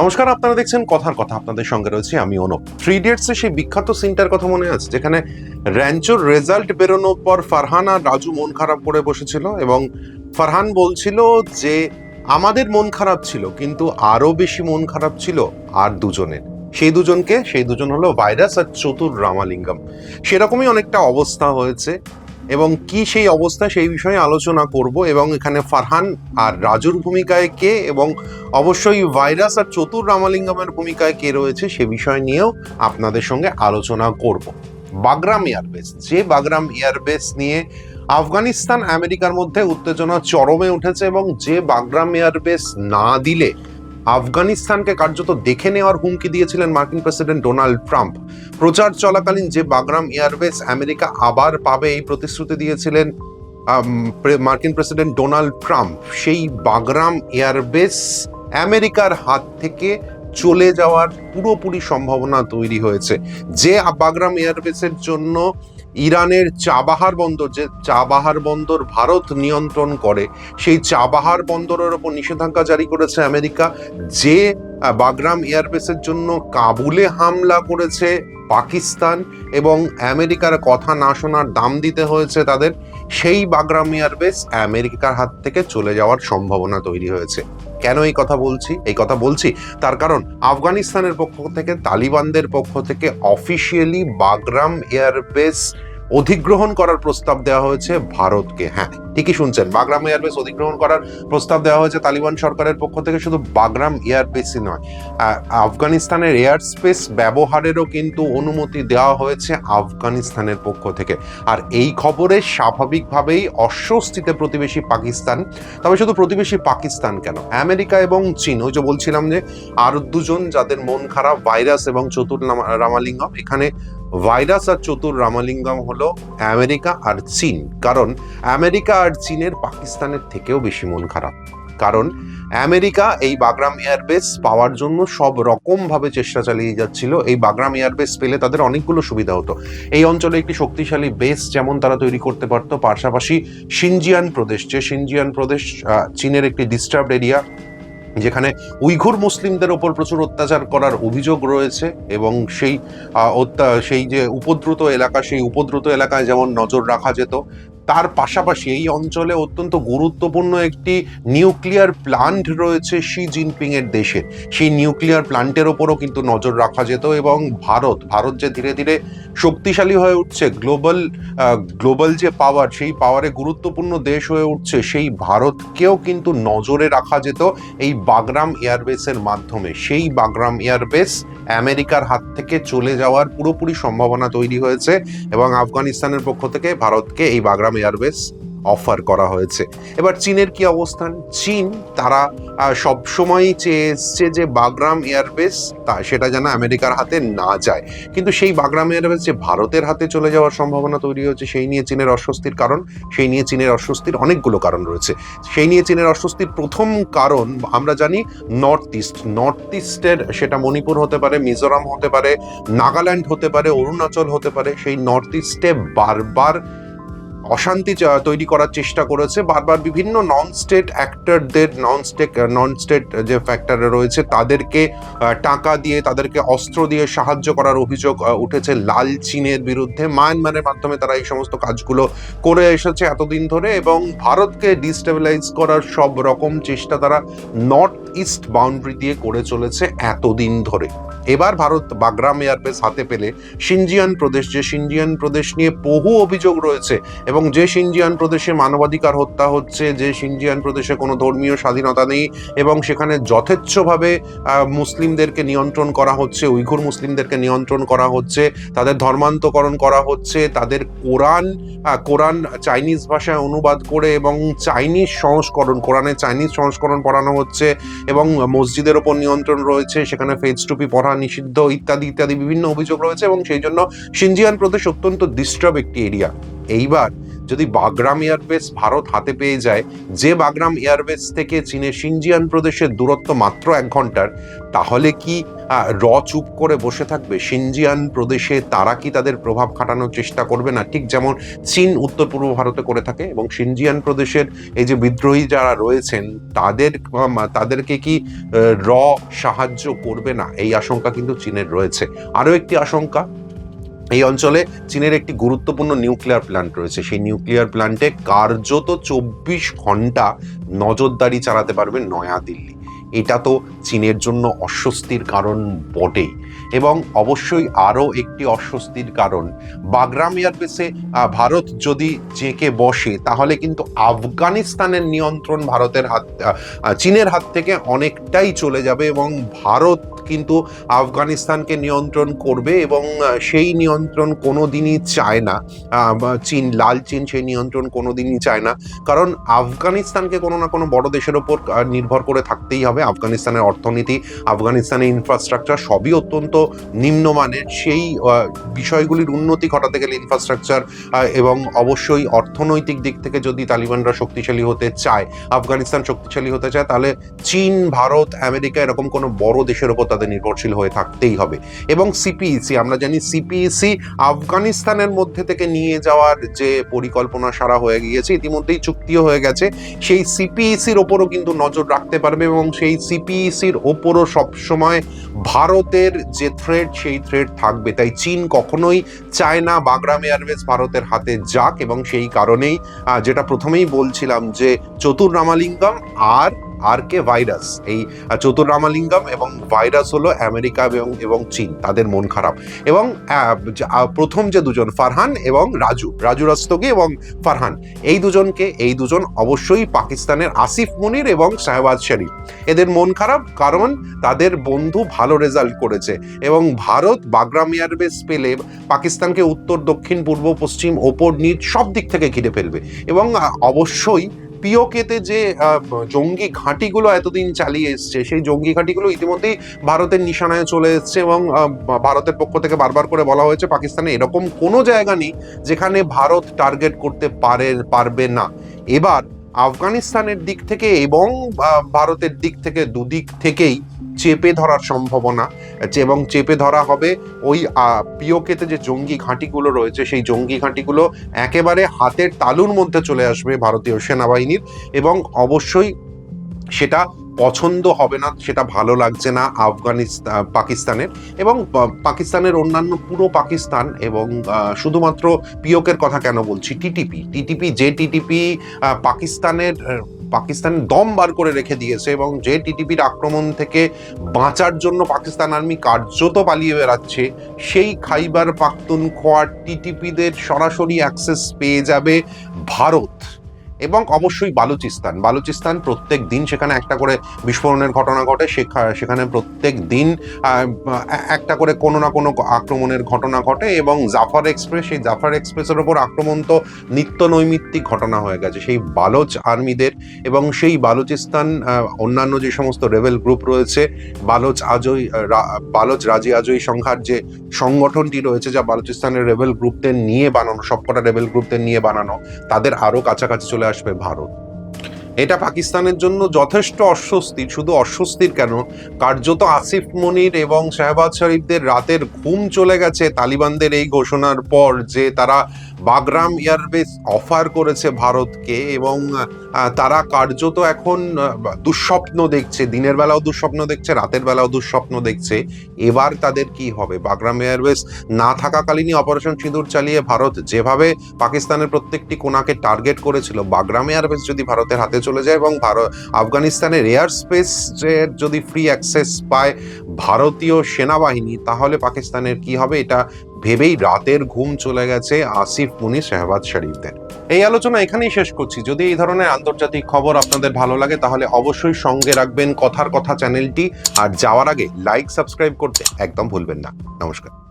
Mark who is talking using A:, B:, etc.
A: নমস্কার, আপনারা দেখছেন কথার কথা। আপনাদের সঙ্গে রয়েছে আমি অনুপ। থ্রি ইডিয়টস সেই বিখ্যাত সিনটার কথা মনে আছে, যেখানে র্যাঞ্চোর রেজাল্ট বেরোনোর পর ফারহান আর রাজু মন খারাপ করে বসেছিল এবং ফারহান বলছিল যে, আমাদের মন খারাপ ছিল, কিন্তু আরও বেশি মন খারাপ ছিল আর দুজনের। সেই দুজনকে, সেই দুজন হলো ভাইরাস আর চতুর রামালিঙ্গম। সেরকমই অনেকটা অবস্থা হয়েছে। এবং কি সেই অবস্থা সেই বিষয়ে আলোচনা করব এবং এখানে ফারহান আর রাজুর ভূমিকায় কে এবং অবশ্যই ভাইরাস আর চতুর রামালিঙ্গমের ভূমিকায় কে রয়েছে সে বিষয় নিয়েও আপনাদের সঙ্গে আলোচনা করব। বাগরাম এয়ারবেস, যে বাগরাম এয়ারবেস নিয়ে আফগানিস্তান আমেরিকার মধ্যে উত্তেজনা চরমে উঠেছে এবং যে বাগরাম এয়ারবেস না দিলে আফগানিস্তানকে কার্যত দেখে নেওয়ার হুমকি দিয়েছিলেন মার্কিন প্রেসিডেন্ট ডোনাল্ড ট্রাম্প। প্রচার চলাকালীন যে বাগরাম এয়ারবেস আমেরিকা আবার পাবে এই প্রতিশ্রুতি দিয়েছিলেন মার্কিন প্রেসিডেন্ট ডোনাল্ড ট্রাম্প। সেই বাগরাম এয়ারবেস আমেরিকার হাত থেকে চলে যাওয়ার পুরোপুরি সম্ভাবনা তৈরি হয়েছে। যে বাগরাম এয়ারবেসের জন্য ইরানের চাবাহার বন্দর, যে চাবাহার বন্দর ভারত নিয়ন্ত্রণ করে, সেই চাবাহার বন্দরের ওপর নিষেধাজ্ঞা জারি করেছে আমেরিকা, যে বাগরাম এয়ারবেসের জন্য কাবুলে হামলা করেছে পাকিস্তান এবং আমেরিকার কথা না শোনার দাম দিতে হয়েছে তাদের। সেই বাগরাম এয়ারবেস আমেরিকার হাত থেকে চলে যাওয়ার সম্ভাবনা তৈরি হয়েছে। কেন এই কথা বলছি? এই কথা বলছি তার কারণ আফগানিস্তানের পক্ষ থেকে, তালিবানদের পক্ষ থেকে অফিসিয়ালি বাগরাম এয়ারবেস অধিগ্রহণ করার প্রস্তাব দেওয়া হয়েছে ভারতকে। হ্যাঁ ঠিকই শুনছেন। বাগরাম এয়ারবেস অধিগ্রহণ করার প্রস্তাব দেওয়া হয়েছে তালিবান সরকারের পক্ষ থেকে শুধু বাগরাম এয়ারবেসই নয়। আফগানিস্তানের এয়ার স্পেস ব্যবহারেরও কিন্তু অনুমতি দেওয়া হয়েছে আফগানিস্তানের পক্ষ থেকে। আর এই খবরে স্বাভাবিকভাবেই অস্বস্তিতে প্রতিবেশী পাকিস্তান। তবে শুধু প্রতিবেশী পাকিস্তান কেন? আমেরিকা এবং চীন, ওই যে বলছিলাম যে, আর দুজন যাদের মন খারাপ, ভাইরাস এবং চতুর রামালিঙ্গম, এখানে ভাইরাস আর চতুর রামালিঙ্গম হলো আমেরিকা আর চীন। কারণ আমেরিকা আর চীনের পাকিস্তানের থেকেও বেশি মন খারাপ। কারণ আমেরিকা এই বাগরাম এয়ারবেস পাওয়ার জন্য সব রকমভাবে চেষ্টা চালিয়ে যাচ্ছিল। এই বাগরাম এয়ারবেস পেলে তাদের অনেকগুলো সুবিধা হতো। এই অঞ্চলে একটি শক্তিশালী বেস যেমন তারা তৈরি করতে পারতো, পাশাপাশি সিনজিয়ান প্রদেশ। যে সিনজিয়ান প্রদেশ চীনের একটি ডিস্টার্বড এরিয়া যেখানে উইঘুর মুসলিমদের ওপর প্রচুর অত্যাচার করার অভিযোগ রয়েছে এবং সেই সেই যে উপদ্রুত এলাকা, সেই উপদ্রুত এলাকায় যেমন নজর রাখা যেত তার পাশাপাশি এই অঞ্চলে অত্যন্ত গুরুত্বপূর্ণ একটি নিউক্লিয়ার প্লান্ট রয়েছে শি জিনপিং এর দেশে। সেই নিউক্লিয়ার প্লান্টের ওপরও কিন্তু নজর রাখা যেত এবং ভারত ভারত যে ধীরে ধীরে শক্তিশালী হয়ে উঠছে, গ্লোবাল গ্লোবাল যে পাওয়ার, সেই পাওয়ারে গুরুত্বপূর্ণ দেশ হয়ে উঠছে, সেই ভারতকেও কিন্তু নজরে রাখা যেত এই বাগরাম এয়ারবেসের মাধ্যমে। সেই বাগরাম এয়ারবেস আমেরিকার হাত থেকে চলে যাওয়ার পুরোপুরি সম্ভাবনা তৈরি হয়েছে এবং আফগানিস্তানের পক্ষ থেকে ভারতকে এই বাগরাম এয়ারবেস অফার করা হয়েছে। এবার চীনের কি অবস্থান? চীন, তারা সব সময় চেয়ে এসছে যে বাগরাম এয়ারবেস তা সেটা যেন আমেরিকার হাতে না যায়। কিন্তু সেই বাগরাম এয়ারবেস যে ভারতের হাতে চলে যাওয়ার সম্ভাবনা তৈরি হয়েছে, সেই নিয়ে চীনের অস্বস্তির কারণ, সেই নিয়ে চীনের অস্বস্তির অনেকগুলো কারণ রয়েছে। সেই নিয়ে চীনের অস্বস্তির প্রথম কারণ, আমরা জানি নর্থ ইস্ট নর্থ ইস্টের সেটা মণিপুর হতে পারে, মিজোরাম হতে পারে, নাগাল্যান্ড হতে পারে, অরুণাচল হতে পারে, সেই নর্থ ইস্টে বারবার অশান্তি তৈরি করার চেষ্টা করেছে। বারবার বিভিন্ন নন স্টেট অ্যাক্টরদের নন স্টেট নন স্টেট যে ফ্যাক্টর রয়েছে, তাদেরকে টাকা দিয়ে, তাদেরকে অস্ত্র দিয়ে সাহায্য করার অভিযোগ উঠেছে লাল চীনের বিরুদ্ধে। মায়ানমারের মাধ্যমে তারা এই সমস্ত কাজগুলো করে এসেছে এতদিন ধরে এবং ভারতকে ডিস্টেবিলাইজ করার সব রকম চেষ্টা তারা নর্থ ইস্ট বাউন্ডারি দিয়ে করে চলেছে এতদিন ধরে। এবার ভারত বাগরাম এয়ারবেস হাতে পেলে সিনজিয়ান প্রদেশ, যে সিনজিয়ান প্রদেশ নিয়ে বহু অভিযোগ রয়েছে এবং যে সিনজিয়ান প্রদেশে মানবাধিকার হত্যা হচ্ছে, যে সিনজিয়ান প্রদেশে কোনো ধর্মীয় স্বাধীনতা নেই এবং সেখানে যথেচ্ছভাবে মুসলিমদেরকে নিয়ন্ত্রণ করা হচ্ছে, উইঘুর মুসলিমদেরকে নিয়ন্ত্রণ করা হচ্ছে, তাদের ধর্মান্তকরণ করা হচ্ছে, তাদের কোরআন কোরআন চাইনিজ ভাষায় অনুবাদ করে এবং চাইনিজ সংস্করণ কোরআনের চাইনিজ সংস্করণ পড়ানো হচ্ছে এবং মসজিদের ওপর নিয়ন্ত্রণ রয়েছে, সেখানে ফেজ টুপি পড়া নিষিদ্ধ, ইত্যাদি ইত্যাদি বিভিন্ন অভিযোগ রয়েছে এবং সেই জন্য সিনজিয়ান প্রদেশ অত্যন্ত ডিস্টার্ব একটি এরিয়া এইবার যদি বাগরাম এয়ারবেস ভারত হাতে পেয়ে যায়, যে বাগরাম এয়ারবেস থেকে চীনের সিনজিয়ান প্রদেশের দূরত্ব মাত্র এক ঘণ্টার, তাহলে কি র চুপ করে বসে থাকবে? সিনজিয়ান প্রদেশে তারা কি তাদের প্রভাব খাটানোর চেষ্টা করবে না? ঠিক যেমন চীন উত্তর পূর্ব ভারতে করে থাকে এবং সিনজিয়ান প্রদেশের এই যে বিদ্রোহী যারা রয়েছেন, তাদের তাদেরকে কি র সাহায্য করবে না? এই আশঙ্কা কিন্তু চীনের রয়েছে। আরও একটি আশঙ্কা এই অঞ্চলে চীনের একটি গুরুত্বপূর্ণ নিউক্লিয়ার প্ল্যান্ট রয়েছে। সেই নিউক্লিয়ার প্ল্যান্টে কার্যত চব্বিশ ঘণ্টা নজরদারি চালাতে পারবে নয়াদিল্লি। এটা তো চীনের জন্য অস্বস্তির কারণ বটেই। এবং অবশ্যই আরও একটি অস্বস্তির কারণ। বাগরাম এয়ারবেসে ভারত যদি জেঁকে বসে, তাহলে কিন্তু আফগানিস্তানের নিয়ন্ত্রণ ভারতের হাত চীনের হাত থেকে অনেকটাই চলে যাবে এবং ভারত কিন্তু আফগানিস্তানকে নিয়ন্ত্রণ করবে এবং সেই নিয়ন্ত্রণ কোনো দিনই চায় না। চীন, লাল চীন সেই নিয়ন্ত্রণ কোনো দিনই চায় না। কারণ আফগানিস্তানকে কোনো না কোনো বড় দেশের ওপর নির্ভর করে থাকতেই হবে। আফগানিস্তানের অর্থনীতি, আফগানিস্তানের ইনফ্রাস্ট্রাকচার সবই অত্যন্ত নিম্নমানের, সেই বিষয়গুলির উন্নতি ঘটাতে গেলে ইনফ্রাস্ট্রাকচার এবং অবশ্যই অর্থনৈতিক দিক থেকে যদি তালিবানরা শক্তিশালী হতে চায়, আফগানিস্তান শক্তিশালী হতে চায়, তাহলে চীন, ভারত, আমেরিকা এরকম কোনো বড় দেশের ওপর তাদের নির্ভরশীল হয়ে থাকতেই হবে। এবং সিপিইসি আমরা জানি সিপিইসি আফগানিস্তানের মধ্যে থেকে নিয়ে যাওয়ার যে পরিকল্পনা সারা হয়ে গিয়েছে, ইতিমধ্যেই চুক্তিও হয়ে গেছে। সেই সিপিইসির ওপরও কিন্তু নজর রাখতে পারবে এবং সেই সিপিইসির ওপরও সবসময় ভারতের যে থ্রেড সেই থ্রেড থাকবে। তাই চীন কখনোই চায় না বাগরাম এয়ারওয়েজ ভারতের হাতে যাক এবং সেই কারণেই যেটা প্রথমেই বলছিলাম যে চতুর রামালিঙ্গম আর আর কে ভাইরাস এই আহ, চতুর রামালিঙ্গম এবং ভাইরাস হলো আমেরিকা এবং এবং চীন তাদের মন খারাপ। এবং প্রথম যে দুজন ফারহান এবং রাজু রাজু রাস্তগি এবং ফারহান এই দুজনকে এই দুজন অবশ্যই পাকিস্তানের আসিফ মুনির এবং শাহবাজ শরীফ। এদের মন খারাপ কারণ তাদের বন্ধু ভালো রেজাল্ট করেছে এবং ভারত বাগরাম এয়ারবেস পেলে পাকিস্তানকে উত্তর দক্ষিণ পূর্ব পশ্চিম ওপর নিচ সব দিক থেকে ঘিরে ফেলবে। এবং অবশ্যই পিওকেতে যে জঙ্গি ঘাঁটিগুলো এতদিন চালিয়ে এসছে, সেই জঙ্গি ঘাঁটিগুলো ইতিমধ্যেই ভারতের নিশানায় চলে এসছে এবং ভারতের পক্ষ থেকে বারবার করে বলা হয়েছে পাকিস্তানে এরকম কোনো জায়গা নেই যেখানে ভারত টার্গেট করতে পারে, পারবে না। এবার আফগানিস্তানের দিক থেকে এবং ভারতের দিক থেকে দুদিক থেকেই চেপে ধরার সম্ভাবনা আছে এবং চেপে ধরা হবে ওই পিওকেতে যে জঙ্গি ঘাঁটিগুলো রয়েছে, সেই জঙ্গি ঘাঁটিগুলো একেবারে হাতের তালুর মধ্যে চলে আসবে ভারতীয় সেনাবাহিনীর এবং অবশ্যই সেটা পছন্দ হবে না, সেটা ভালো লাগছে না আফগানিস্তান পাকিস্তানের এবং পাকিস্তানের অন্যান্য পুরো পাকিস্তান এবং শুধুমাত্র পিওকের কথা কেন বলছি, টিটিপি টিটিপি, যে টিটিপি পাকিস্তানের পাকিস্তান দম বার করে রেখে দিয়েছে এবং যে টিটিপির আক্রমণ থেকে বাঁচার জন্য পাকিস্তান আর্মি কার্যত পালিয়ে বেড়াচ্ছে, সেই খাইবার পাখতুনখোয়া টিটিপিদের সরাসরি অ্যাক্সেস পেয়ে যাবে ভারত। এবং অবশ্যই বালুচিস্তান। বালুচিস্তান প্রত্যেক দিন সেখানে একটা করে বিস্ফোরণের ঘটনা ঘটে। সেখা- সেখানে প্রত্যেক দিন একটা করে কোনো না কোনো আক্রমণের ঘটনা ঘটে এবং জাফার এক্সপ্রেস, সেই জাফার এক্সপ্রেসের ওপর আক্রমণ তো নিত্য নৈমিত্তিক ঘটনা হয়ে গেছে। সেই বালোচ আর্মিদের এবং সেই বালুচিস্তান অন্যান্য যে সমস্ত রেবেল গ্রুপ রয়েছে, বালোচ আজই বালোচ রাজি আজই সংখ্যার যে সংগঠনটি রয়েছে যা বালুচিস্তানের রেবেল গ্রুপদের নিয়ে বানানো, সবকটা রেবেল গ্রুপদের নিয়ে বানানো, তাদের আরও কাছাকাছি চলে আসবে ভারত। এটা পাকিস্তানের জন্য যথেষ্ট অস্বস্তি, শুধু অস্বস্তির কেন? কার্যত আসিফ মনির এবং শাহবাজ শরীফদের রাতের ঘুম চলে গেছে তালিবানদের এই ঘোষণার পর যে তারা বাগরাম এয়ারবেস অফার করেছে ভারতকে এবং তারা কার্যত এখন দুঃস্বপ্ন দেখছে, দিনের বেলাও দুঃস্বপ্ন দেখছে, রাতের বেলাও দুঃস্বপ্ন দেখছে, এবার তাদের কি হবে? বাগরাম এয়ারবেস না থাকাকালীনই অপারেশন সিঁদুর চালিয়ে ভারত যেভাবে পাকিস্তানের প্রত্যেকটি কোনাকে টার্গেট করেছিল, বাগরাম এয়ারবেস যদি ভারতের হাতে চলে যায় এবং ভারত, আফগানিস্তানের এয়ার স্পেস যদি ফ্রি অ্যাক্সেস পায় ভারতীয় সেনাবাহিনী, তাহলে পাকিস্তানের কি হবে? এটা ভেবেই রাতের ঘুম চলে গেছে আসিফ মুনি শাহবাজ শরীফদের। এই আলোচনা এখানেই শেষ করছি। যদি এই ধরনের আন্তর্জাতিক খবর আপনাদের ভালো লাগে, তাহলে অবশ্যই সঙ্গে রাখবেন কথার কথা চ্যানেলটি। আর যাওয়ার আগে লাইক সাবস্ক্রাইব করতে একদম ভুলবেন না। নমস্কার।